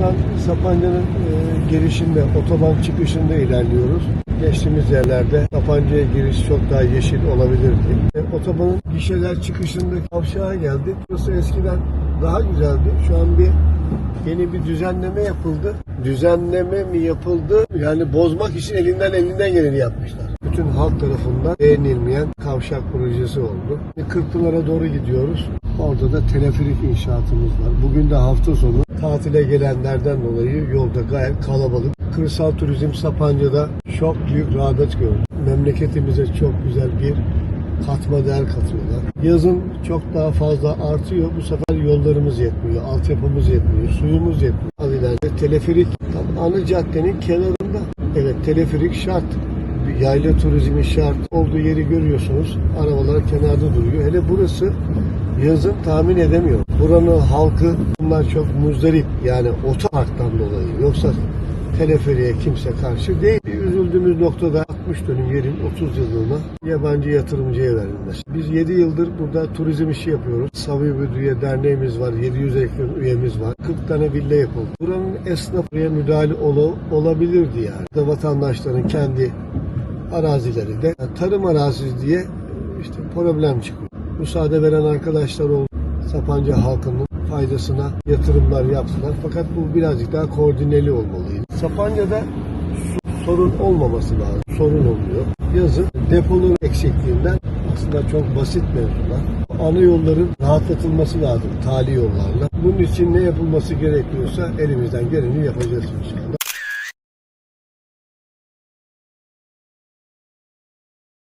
Şu an Sapanca'nın e, girişinde, otoban çıkışında ilerliyoruz. Geçtiğimiz yerlerde Sapanca'ya giriş çok daha yeşil olabilirdi. E, otobanın gişeler çıkışında kavşağa geldik. Burası eskiden daha güzeldi. Şu an bir yeni bir düzenleme yapıldı. Düzenleme mi yapıldı? Yani bozmak için elinden elinden geleni yapmışlar. Bütün halk tarafından beğenilmeyen kavşak projesi oldu. Kırkpınar'a doğru gidiyoruz. Orada da teleferik inşaatımız var. Bugün de hafta sonu tatile gelenlerden dolayı yolda gayet kalabalık. Kırsal turizm Sapanca'da çok büyük rağbet gördü. Memleketimize çok güzel bir katma değer katıyorlar. Yazın çok daha fazla artıyor. Bu sefer yollarımız yetmiyor, altyapımız yetmiyor, suyumuz yetmiyor. Az ileride teleferik tam ana caddenin kenarında. Evet teleferik şart. Yayla turizmi şart. Olduğu yeri görüyorsunuz. Arabalar kenarda duruyor. Hele burası yazın tahmin edemiyorum. Buranın halkı bunlar çok muzdarip. Yani otoparktan dolayı. Yoksa teleferiğe kimse karşı değil. Üzüldüğümüz noktada 60 dönüm yerin 30 yıllığına yabancı yatırımcıya verilmesi. Biz 7 yıldır burada turizm işi yapıyoruz. Savi Büdüye Derneğimiz var. 700'e yakın üyemiz var. 40 tane villa yapıldı. Buranın esnafıya müdahale ol- olabilirdi yani. Da vatandaşların kendi arazileri de tarım arazisi diye işte problem çıkıyor. Müsaade veren arkadaşlar oldu. Sapanca halkının faydasına yatırımlar yaptılar. Fakat bu birazcık daha koordineli olmalıydı. Sapanca'da sorun olmaması lazım. Sorun oluyor. Yazın depoların eksikliğinden aslında çok basit mevzular. Ana yolların rahatlatılması lazım tali yollarla. Bunun için ne yapılması gerekiyorsa elimizden geleni yapacağız inşallah.